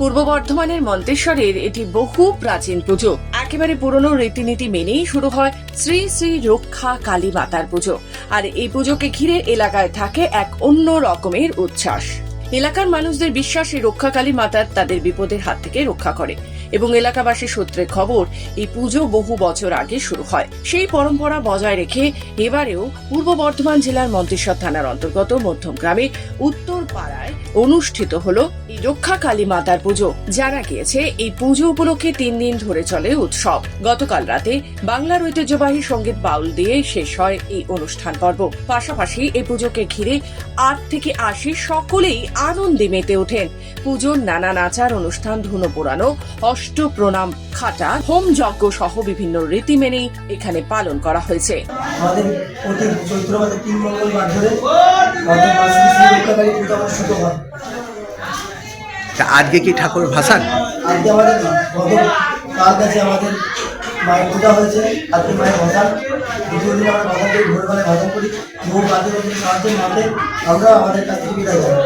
পূর্ব বর্ধমানের মন্তেশ্বরের এটি বহু প্রাচীন পুজো। একেবারে পুরনো রীতিনীতি মেনেই শুরু হয় শ্রী শ্রী রক্ষা কালী মাতার পুজো। আর এই পুজোকে ঘিরে এলাকায় থাকে এক অন্য রকমের উচ্ছ্বাস। এলাকার মানুষদের বিশ্বাস রক্ষাকালী মাতার তাদের বিপদের হাত থেকে রক্ষা করে। এবং এলাকাবাসী সূত্রে খবর, এই পুজো বহু বছর আগে শুরু হয়। সেই পরম্পরা বজায় রেখে এবারেও পূর্ব বর্ধমান জেলার মন্তেশ্বর থানার অন্তর্গত মধ্যম গ্রামে উত্তর পাড়ায় অনুষ্ঠিত হলো এই রক্ষা কালী মাতার পুজো। জানা গিয়েছে, এই পুজো উপলক্ষে তিন দিন ধরে চলে উৎসব। গতকাল রাতে বাংলার ঐতিহ্যবাহী সংগীত বাউল দিয়ে শেষ হয় এই অনুষ্ঠান পর্ব। পাশাপাশি এই পুজোকে ঘিরে আট থেকে আশি সকলেই আনন্দে মেতে ওঠেন। পুজোর নানা নাচার অনুষ্ঠান ধুনো পোড়ানো অষ্ট প্রণাম খাটা হোম যজ্ঞ সহ বিভিন্ন রীতি মেনেই এখানে পালন করা হয়েছে। আমাদের প্রতি চৈত্র মাসে তিন মঙ্গলবার ধরে হয়। আজকে কি ঠাকুর ভাসান? আজকে আমাদের কাল কাছে আমাদের মায়ের পূজা হয়েছে। আজকে মায়ের ভসান। দ্বিতীয় দিন আমরা ভসান করি ভোরবেলায় ভসান করি। বহু বাদ্য সাহায্যের মাঠে আমরা আমাদের কাছ থেকে বিদায় যাই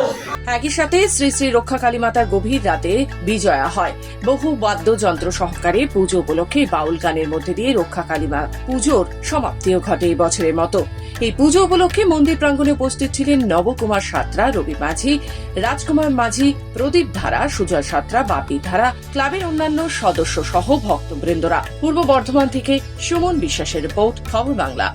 একই সাথে শ্রী শ্রী রক্ষা কালী মাতার গভীর রাতে বিজয়া হয়। বহু বাদ্যযন্ত্র সহকারে পুজো উপলক্ষে বাউল গানের মধ্যে দিয়ে রক্ষা কালী মা পুজোর সমাপ্তিও ঘটে এই বছরের মতো। এই পুজো উপলক্ষে মন্দির প্রাঙ্গণে উপস্থিত ছিলেন নবকুমার সাত্রা, রবি মাঝি, রাজকুমার মাঝি, প্রদীপ ধারা, সুজয় সাত্রা, বাপি ধারা, ক্লাবের অন্যান্য সদস্য সহ ভক্তবৃন্দরা। পূর্ব বর্ধমান থেকে সুমন বিশ্বাসের রিপোর্ট, খবর বাংলা।